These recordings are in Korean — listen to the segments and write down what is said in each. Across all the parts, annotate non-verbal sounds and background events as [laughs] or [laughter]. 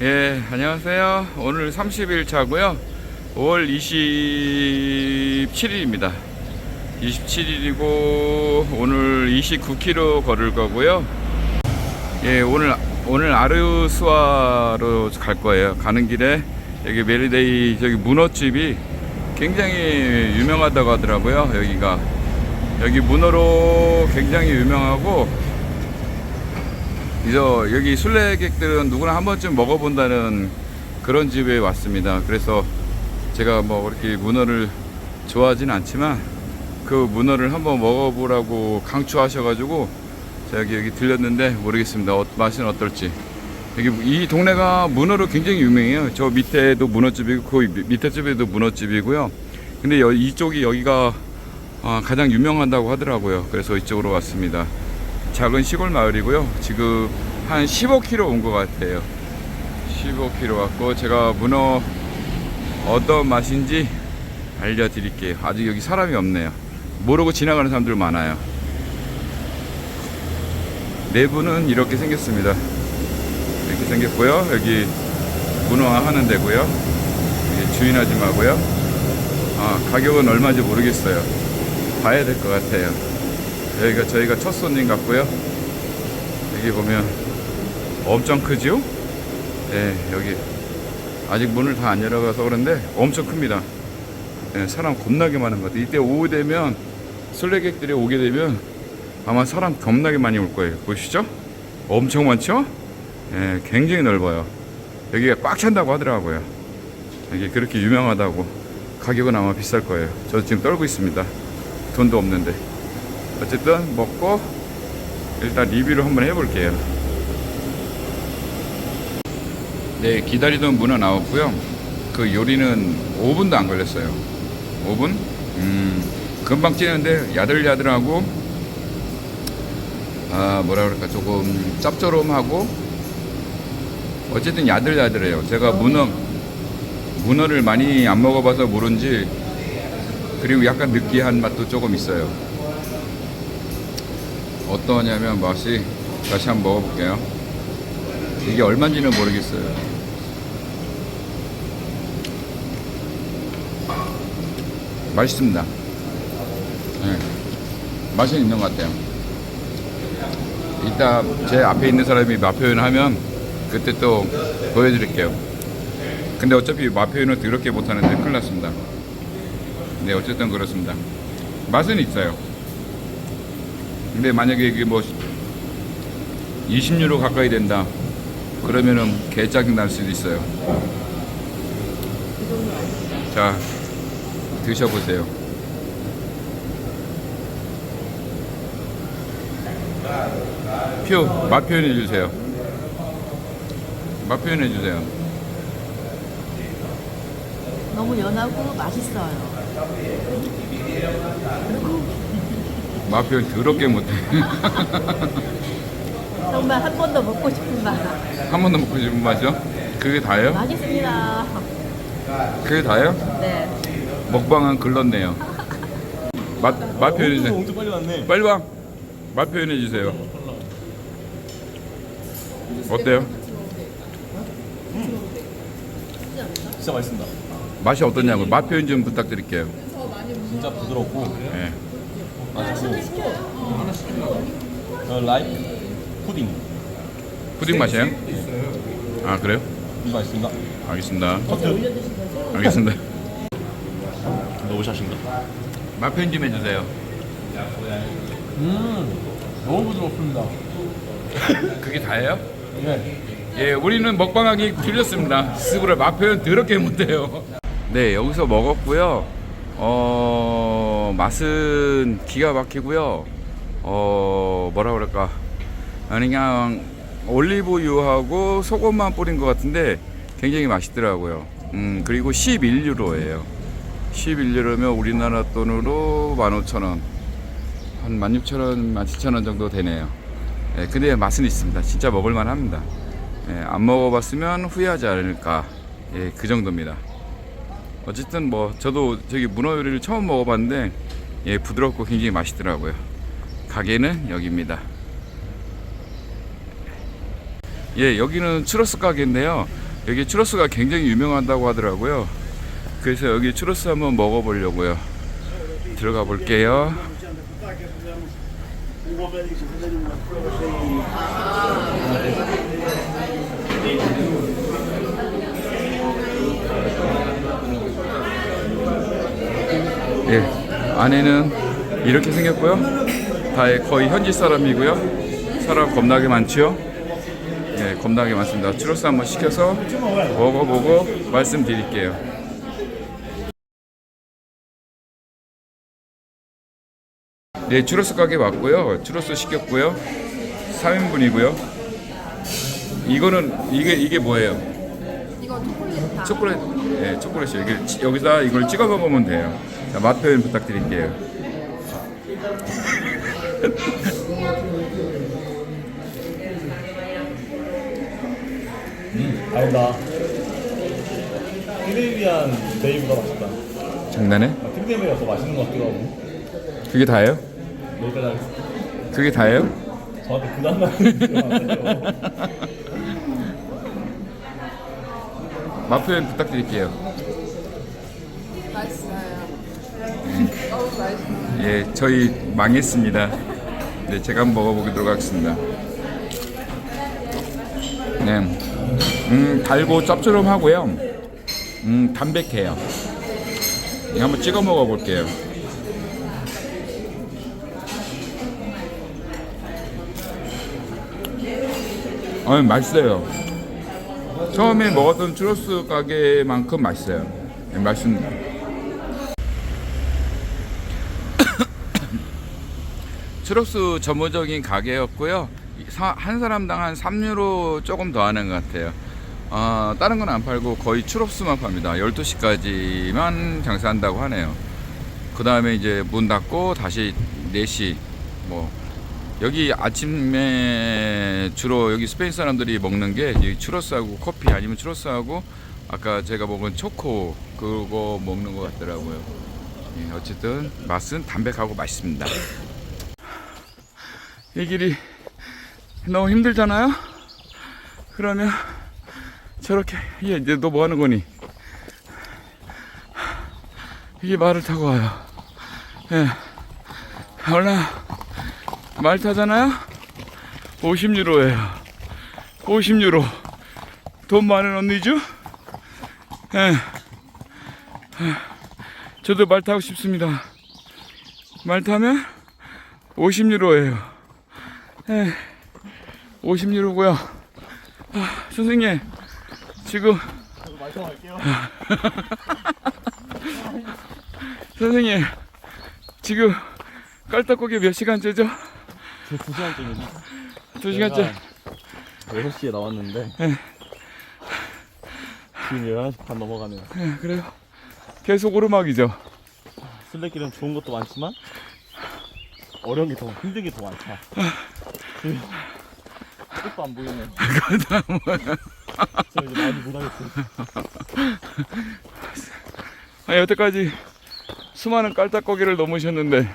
예, 안녕하세요. 오늘 30일 차고요. 5월 27일입니다. 27일이고 오늘 29km 걸을 거고요. 예, 오늘 오늘 아르수아로 갈 거예요. 가는 길에 여기 메리데이 저기 문어집이 굉장히 유명하다고 하더라고요. 여기가 여기 문어로 굉장히 유명하고 그래서 여기 순례객들은 누구나 한 번쯤 먹어본다는 그런 집에 왔습니다. 그래서 제가 뭐 그렇게 문어를 좋아하진 않지만 그 문어를 한번 먹어보라고 강추하셔가지고 제가 여기, 여기 들렸는데 모르겠습니다. 어, 맛은 어떨지. 여기 이 동네가 문어로 굉장히 유명해요. 저 밑에도 문어집이고 그 밑- 밑에 집에도 문어집이고요. 근데 여- 이쪽이 여기가 아, 가장 유명하다고 하더라고요. 그래서 이쪽으로 왔습니다. 작은 시골 마을이고요. 지금 한 15km 온 것 같아요. 15km 왔고 제가 문어 어떤 맛인지 알려드릴게요. 아직 여기 사람이 없네요. 모르고 지나가는 사람들 많아요. 내부는 이렇게 생겼습니다. 이렇게 생겼고요. 여기 문어 하는 데고요. 주인 아줌마고요. 아, 가격은 얼마인지 모르겠어요. 봐야 될 것 같아요. 여기가 저희가 첫 손님 같고요. 여기 보면 엄청 크죠? 네, 여기 아직 문을 다 안 열어가서 그런데 엄청 큽니다. 네, 사람 겁나게 많은 것 같아요. 이때 오후 되면 순례객들이 오게 되면 아마 사람 겁나게 많이 올 거예요. 보시죠? 엄청 많죠? 예, 굉장히 넓어요. 여기가 꽉 찬다고 하더라고요. 여기 그렇게 유명하다고. 가격은 아마 비쌀 거예요. 저 지금 떨고 있습니다. 돈도 없는데. 어쨌든 먹고 일단 리뷰를 한번 해볼게요. 네, 기다리던 문어 나왔고요. 그 요리는 5분도 안 걸렸어요. 5분? 음, 금방 찌는데 야들야들하고 아 뭐라 그럴까 조금 짭조름하고 어쨌든 야들야들해요. 제가 문어 문어를 많이 안 먹어봐서 모른지 그리고 약간 느끼한 맛도 조금 있어요. 어떠냐면 맛이 다시 한번 먹어볼게요. 이게 얼마인지는 모르겠어요. 맛있습니다. 네. 맛은 있는 것 같아요. 이따 제 앞에 있는 사람이 맛 표현하면 그때 또 보여드릴게요. 근데 어차피 맛 표현을 더럽게 못하는데 큰일 났습니다. 네, 어쨌든 그렇습니다. 맛은 있어요. 근데 만약에 이게 뭐 20유로 가까이 된다. 그러면은 개짜증 날 수도 있어요. 자, 드셔보세요. 표, 맛 표현해 주세요. 맛 표현해 주세요. 너무 연하고 맛있어요. 맛 표현 더럽게 못해. 정말 한 번 더 먹고 싶은 맛. 한 번도 먹고 싶은 맛이요? 그게 다예요? 맛있습니다. 그게 다예요? 네. 먹방은 글렀네요. 맛, 맛 표현해 주세요. 엄청 빨리 왔네. 빨리 와. 맛 표현해 주세요. 어때요? 진짜 맛있습니다. 맛이 어떠냐고 맛 표현 좀 부탁드릴게요. 진짜 부드럽고 예. 맛있고. 어, 라이크 푸딩. 푸딩 맛이에요? 아 그래요? 이거 맛있습니다. 알겠습니다. 커트. 알겠습니다. 너무 샷인가? 맛 표현 좀 해주세요. 음, 너무 부드럽습니다. [laughs] 그게 다예요? 네. 예, 우리는 먹방하기 틀렸습니다. 스스로 맛 표현 더럽게 못해요. 네, 여기서 먹었고요. 어, 맛은 기가 막히고요. 어, 뭐라 그럴까. 아니, 그냥 올리브유하고 소금만 뿌린 것 같은데 굉장히 맛있더라고요. 음, 그리고 11유로예요. 11유로면 우리나라 돈으로 15,000원. 한 16,000원, 17,000원 정도 되네요. 예, 근데 맛은 있습니다. 진짜 먹을만 합니다. 예, 안 먹어봤으면 후회하지 않을까. 예, 그 정도입니다. 어쨌든 뭐 저도 저기 문어 요리를 처음 먹어봤는데 예, 부드럽고 굉장히 맛있더라고요. 가게는 여기입니다. 예, 여기는 추러스 가게인데요. 여기 추러스가 굉장히 유명하다고 하더라고요. 그래서 여기 추러스 한번 먹어보려고요. 들어가 볼게요. 예, 안에는 이렇게 생겼고요. 다 거의 현지 사람이고요. 사람 겁나게 많지요. 예, 겁나게 많습니다. 추러스 한번 시켜서 먹어보고 말씀드릴게요. 네, 추러스 가게 왔고요. 추러스 시켰고요. 3인분이고요. 이거는 이게 이게 뭐예요? 이거 초콜릿 초콜릿, 예, 초콜릿이요. 치- 여기다 이걸 찍어 먹으면 돼요. 자, 맛 표현 부탁드릴게요. 아니다. 트리비안 데이보다 맛있다. 장난해? 아, 트리비안이 더 맛있는 것 같기도 하고. 그게 다예요? 여기까지 하겠습니다. 그게 다예요? 저한테 부담나는 거맛 표현 부탁드릴게요. 맛있어요. 예, 저희 망했습니다. 네, 제가 한번 먹어보도록 하겠습니다. 네, 음, 달고 짭조름하고요. 음, 담백해요. 네, 한번 찍어 먹어볼게요. 아, 맛있어요. 처음에 먹었던 추러스 가게만큼 맛있어요. 네, 맛있습니다. 추러스 전문적인 가게였고요. 사- 한 사람당 한 3유로 조금 더 하는 것 같아요. 어, 다른 건 안 팔고 거의 추러스만 팝니다. 12시까지만 장사한다고 하네요. 그 다음에 이제 문 닫고 다시 4시 뭐 여기 아침에 주로 여기 스페인 사람들이 먹는 게이 추러스하고 커피 아니면 추러스하고 아까 제가 먹은 초코 그거 먹는 것 같더라고요. 예, 어쨌든 맛은 담백하고 맛있습니다. 이 길이 너무 힘들잖아요. 그러면 저렇게 이게 이제 너 뭐 하는 거니? 이게 말을 타고 와요. 예. 얼마 말 타잖아요. 50유로예요. 50유로. 돈 많은 언니죠? 예. 예. 저도 말 타고 싶습니다. 말 타면 50유로예요. 예. 50유로고요. 아, 선생님, 지금 말씀할게요. [laughs] 선생님, 지금 깔딱고기 몇 시간째죠? 두 시간쯤이지. 두 시간째. 6시에 나왔는데. 네. 지금 11시 반 넘어가네요. 예, 그래요. 계속 오르막이죠. 술래길은 좋은 것도 많지만 어려운 게 더 힘든 게 더 많다. 끝도 안 보이네. [laughs] 저 이제 많이 못하겠어요. 아니, 여태까지 수많은 깔딱고기를 넘으셨는데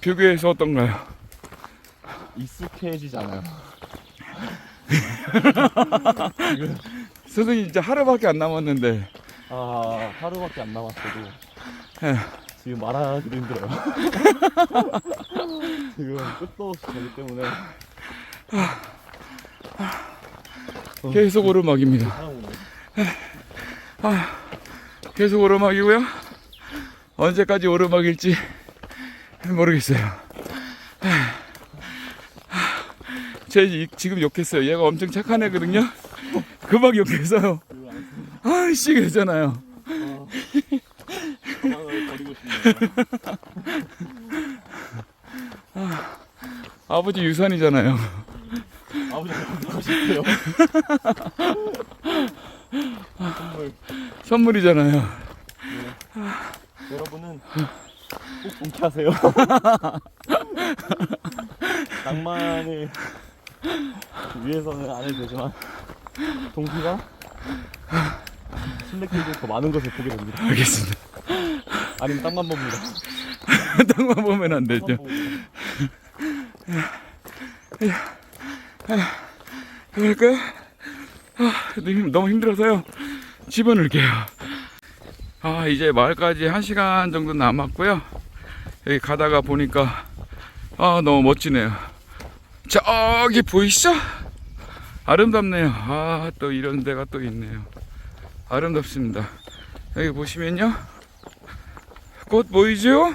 비교해서 어떤가요? 익숙해지지 않아요. [laughs] 선생님 이제 하루밖에 안 남았는데 아 하루밖에 안 남았어도 예, 지금 말하기도 힘들어요. [laughs] 지금 끝도 없이 가기 때문에 계속 오르막입니다. 사람 오네. 계속 오르막이고요. 언제까지 오르막일지 모르겠어요. 제 이- 지금 욕했어요. 얘가 엄청 착한 애거든요. 그막 욕해서요. 아이씨 그랬잖아요. 싶네요. 아버지 유산이잖아요. 아버지가 버리고 싶대요. 선물 선물이잖아요. 여러분은 꼭 동키하세요. [laughs] 낭만을 위해서는 안 해도 되지만 동키가 [laughs] 순례길도 더 많은 것을 보게 됩니다. 알겠습니다. 아니면 땅만 봅니다. [laughs] 땅만 보면 안 되죠. 그럴까요? 아, 너무 힘들어서요. 집어넣을게요. 아, 이제 마을까지 한 시간 정도 남았고요. 여기 가다가 보니까, 아, 너무 멋지네요. 저기 보이시죠? 아름답네요. 아, 또 이런 데가 또 있네요. 아름답습니다. 여기 보시면요. 꽃 보이죠?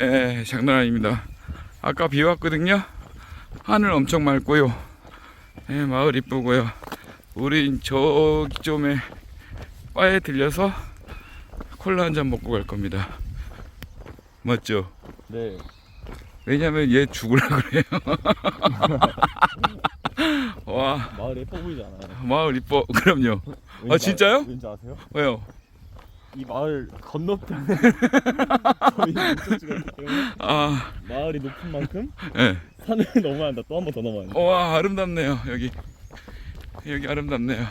예, 장난 아닙니다. 아까 비 왔거든요. 하늘 엄청 맑고요. 예, 마을 이쁘고요. 우린 저기 좀에 바에 들려서 콜라 한 잔 먹고 갈 겁니다. 맞죠? 네. 왜냐면 얘 죽으라 그래요. [laughs] 와, 마을 예뻐 보이잖아요. 마을 이뻐. 그럼요. 왠지 아- 진짜요? 왠지 아세요? 왜요? 이 마을 건너편에 [laughs] 저희 목적지가 있기 때문에 아, 마을이 높은 만큼 예. 산을 [laughs] 넘어야 한다. 또 한 번 더 넘어야 한다. 와, 아름답네요. 여기. 여기 아름답네요.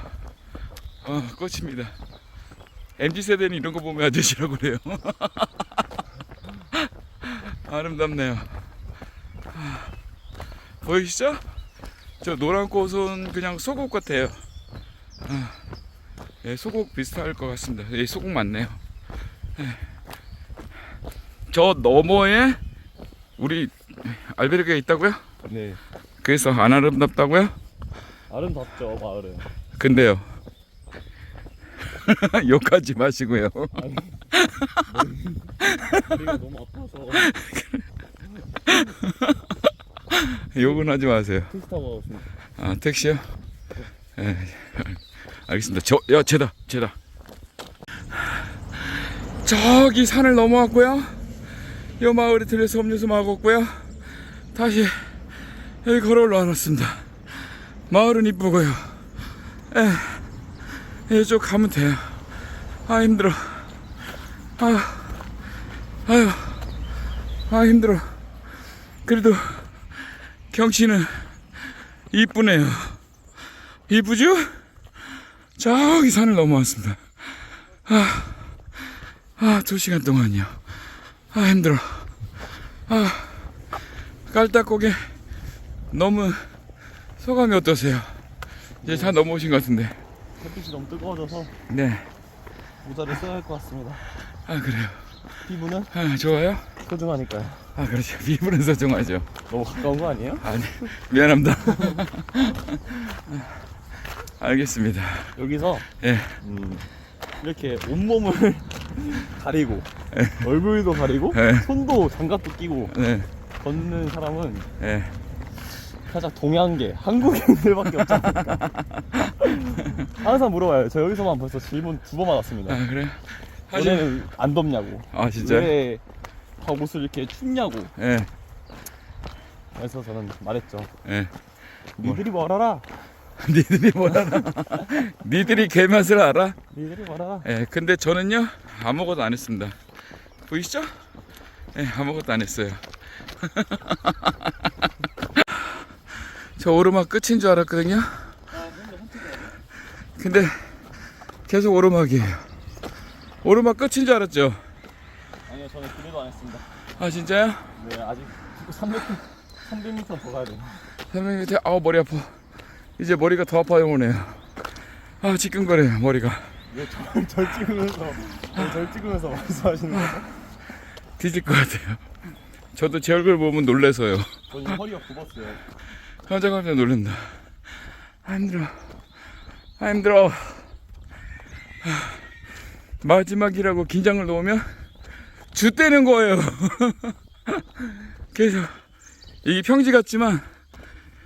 어, 꽃입니다. MZ 세대는 이런 거 보면 아저씨라고 그래요. [laughs] 아름답네요. 아, 보이시죠? 저 노란 꽃은 그냥 소국 같아요. 아, 예, 소국 비슷할 것 같습니다. 예, 소국 맞네요. 예. 저 너머에 우리 알베르가 있다고요? 네. 그래서 안 아름답다고요? 아름답죠 마을은. 근데요. [laughs] 욕하지 마시고요. 우리가 [laughs] 너무 아파서 욕은 하지 마세요. 택시 타고 가고 있습니다. 아, 택시요? 예, 알겠습니다. 저, 야, 쟤다, 쟤다. 저기 산을 넘어왔고요. 요 마을에 들려서 음료수 먹었고요. 다시 여기 걸어 올라왔습니다. 마을은 이쁘고요. 예, 이쪽 가면 돼요. 아, 힘들어. 아, 아유, 아, 힘들어. 그래도 경치는 이쁘네요. 이쁘죠? 저기 산을 넘어왔습니다. 아, 아, 두 시간 동안요. 아, 힘들어. 아, 깔딱고개 너무 소감이 어떠세요? 이제 다 넘어오신 것 같은데. 햇빛이 너무 뜨거워져서 네. 모자를 써야 할 것 같습니다. 아, 그래요. 피부는 아, 좋아요? 소중하니까요. 아, 그렇죠. 비브는 소중하죠. 너무 가까운 거 아니에요? 아니, 미안합니다. [laughs] 알겠습니다. 여기서 예. 음, 이렇게 온몸을 [laughs] 가리고 얼굴도 가리고 네. 손도 장갑도 끼고 네. 걷는 사람은 예. 살짝 동양계 한국인들밖에 없지 않을까 [laughs] 항상 물어봐요 저 여기서만 벌써 질문 두 번 받았습니다 아, 그래요? 하지. 너네는 안 덥냐고 아, 진짜? 왜다 옷을 이렇게 춥냐고 예. 그래서 저는 말했죠 예. 니들이 뭘 알아 [laughs] 니들이 뭘 알아? 니들이 개맛을 알아? 니들이 뭘 알아 예, 근데 저는요, 아무것도 안 했습니다. 보이시죠? 예, 아무것도 안 했어요. [laughs] 저 오르막 끝인 줄 알았거든요. 근데 계속 오르막이에요. 오르막 끝인 줄 알았죠? 아니요 저는 기대도 안 했습니다 아, 진짜요? 네 아직 300, 300m 더 가야 돼요 선생님 밑에, 아우, 머리 아파. 이제 머리가 더 아파요, 오네요. 아, 지끈거려요, 머리가. 왜절 절 찍으면서 왜절 찍으면서 말씀하시는 거죠? 뒤질 것 같아요. 저도 제 얼굴 보면 놀래서요. 저는 허리가 굽었어요 깜짝 깜짝 놀란다. 아, 힘들어. 아, 힘들어. 하, 마지막이라고 긴장을 놓으면 주 떼는 거예요. [laughs] 그래서 이게 평지 같지만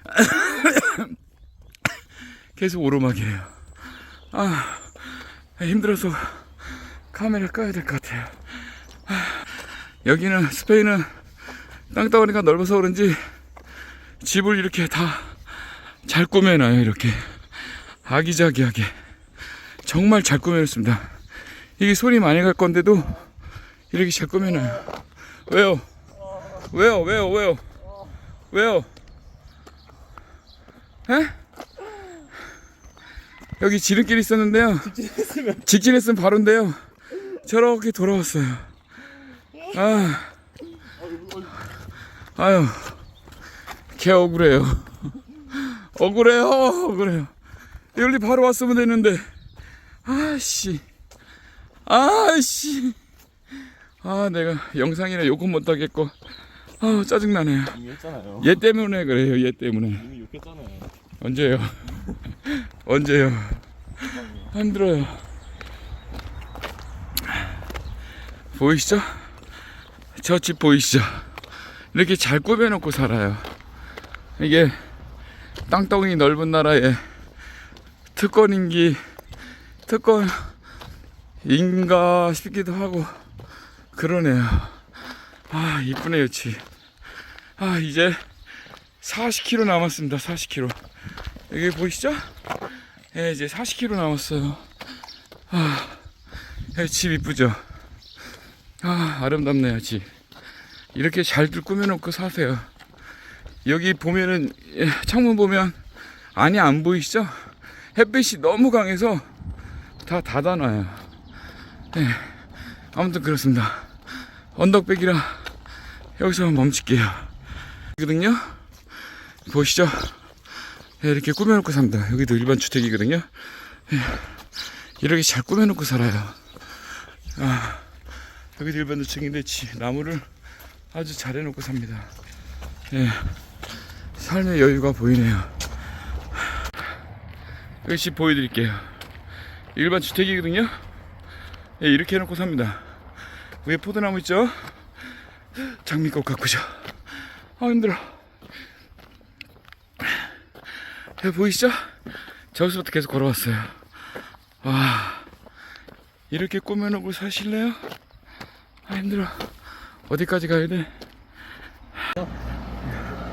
[laughs] 계속 오르막이에요. 아, 힘들어서 카메라 꺼야 될 것 같아요. 아, 여기는 스페인은 땅덩어리가 넓어서 그런지 집을 이렇게 다 잘 꾸며놔요 이렇게. 아기자기하게. 정말 잘 꾸며놨습니다. 이게 손이 많이 갈 건데도 이렇게 잘 꾸며놔요. 왜요? 왜요? 왜요? 왜요? 왜요? 에? 여기 지름길 있었는데요. 직진했으면 직진했으면 바로인데요. 저렇게 돌아왔어요. 아. 아유 개 억울해요. 억울해요 억울해요. 여기 바로 왔으면 됐는데. 아씨. 아씨. 아 내가 영상이나 욕은 못하겠고. 아 짜증나네요 이미 했잖아요. 얘 때문에 그래요 얘 때문에. 이미 욕했잖아요. 언제요 언제요? 힘들어요. 보이시죠? 저 집 보이시죠? 이렇게 잘 꾸며놓고 살아요. 이게 땅덩이 넓은 나라에 특권인기 특권인가 싶기도 하고 그러네요. 아 이쁘네요 집 아 이제 40km 남았습니다 40km 여기 보이시죠 예 이제 40km 남았어요. 아, 예, 집 이쁘죠? 아 아름답네요 집. 이렇게 잘들 꾸며놓고 사세요. 여기 보면은 예, 창문 보면 안이 안 보이시죠? 햇빛이 너무 강해서 다 닫아놔요. 예, 아무튼 그렇습니다. 언덕백이라 여기서 멈출게요. 거든요? 보시죠. 예, 이렇게 꾸며놓고 삽니다. 여기도 일반 주택이거든요. 예, 이렇게 잘 꾸며놓고 살아요. 아, 여기도 일반 주택인데 지- 나무를 아주 잘 해놓고 삽니다. 예, 삶의 여유가 보이네요. 집 보여드릴게요. 일반 주택이거든요. 예, 이렇게 해놓고 삽니다. 위에 포도나무 있죠? 장미꽃 가꾸죠 아 힘들어 예, 보이시죠 저기서부터 계속 걸어왔어요 와 이렇게 꾸며놓고 사실래요? 아 힘들어 어디까지 가야 돼?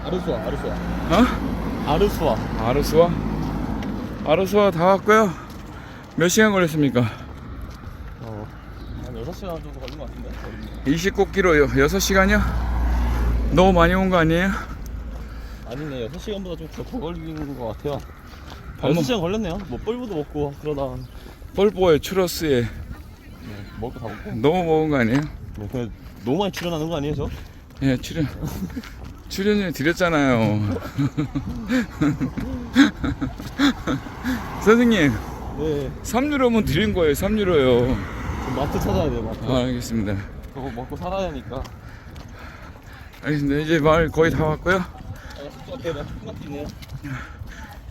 아르수아, 아르수아. 어? 아르수아. 아르스와 아르스와 다 왔고요 몇 시간 걸렸습니까? 어. 한 6시간 정도 걸린 것 같은데? 걸리네. 29km 6시간이요? 너무 많이 온 거 아니에요? 아니네, 6시간보다 좀 더 걸린 것 같아요. 밥 먹- 6시간 걸렸네요. 뭐 뻘보도 먹고 그러다 폴보에 추러스에 네, 먹을 거 다 먹고. 너무 먹은 거 아니에요? 네, 그냥 너무 많이 출연하는 거 아니에요, 저? 예 출연 출연료 드렸잖아요 [laughs] 선생님 네. 3유로면 드린 거예요 3유로요 좀 마트 찾아야 돼요, 마트. 아 알겠습니다 저거 먹고 살아야 하니까. 알겠습니다 이제 마을 거의 다 왔고요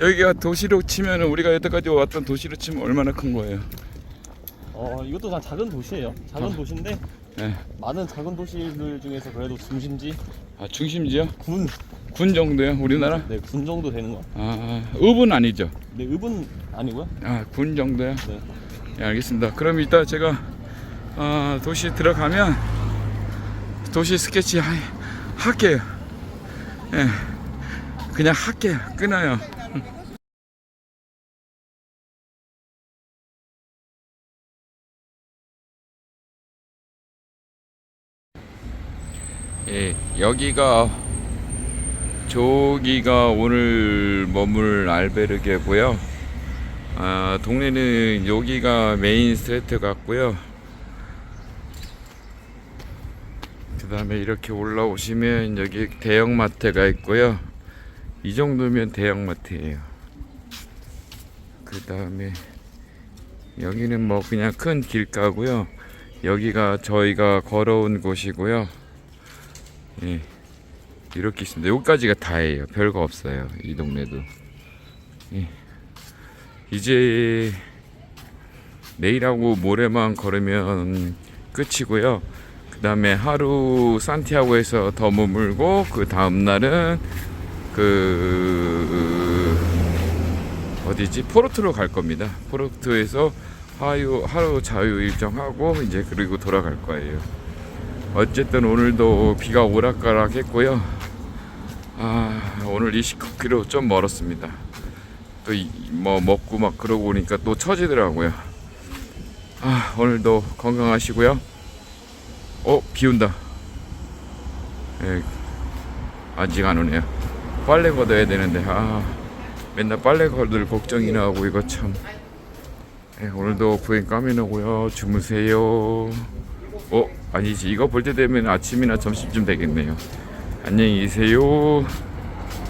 여기가 도시로 치면 우리가 여태까지 왔던 도시로 치면 얼마나 큰 거예요 어, 이것도 다 작은 도시예요. 작은 아. 도시인데 예. 많은 작은 도시들 중에서 그래도 중심지 아 중심지요? 군, 군 정도요 우리나라? 네, 군 정도 되는 것 같아요. 아 읍은 아니죠 네, 읍은 아니고요. 아 군 정도요? 네. 예, 알겠습니다. 그럼 이따 제가 어, 도시 들어가면 도시 스케치 하, 할게요. 예, 그냥 할게요. 끊어요. 예, 여기가 저기가 오늘 머물 알베르게고요. 아, 동네는 여기가 메인 스트레이트 같고요. 그 다음에 이렇게 올라오시면 여기 대형마트가 있고요. 이 정도면 대형마트예요. 그 다음에 여기는 뭐 그냥 큰 길가고요. 여기가 저희가 걸어온 곳이고요. 예. 이렇게 있습니다. 여기까지가 다예요. 별거 없어요. 이 동네도. 예. 이제 내일하고 모레만 걸으면 끝이고요. 그 다음에 하루 산티아고에서 더 머물고 그 다음 날은 그 어디지 포르투로 갈 겁니다. 포르투에서 하루 하루 자유 일정하고 이제 그리고 돌아갈 거예요. 어쨌든 오늘도 비가 오락가락 했고요. 아 오늘 29km 좀 멀었습니다. 또 뭐 먹고 막 그러고 오니까 또 처지더라고요. 아 오늘도 건강하시고요. 어 비 온다. 예, 아직 안 오네요. 빨래 걷어야 되는데 아 맨날 빨래 걷을 걱정이나 하고 이거 참. 예, 오늘도 부행 까매놓고요. 주무세요. 어 아니지 이거 볼 때 되면 아침이나 점심쯤 되겠네요. 안녕히 계세요.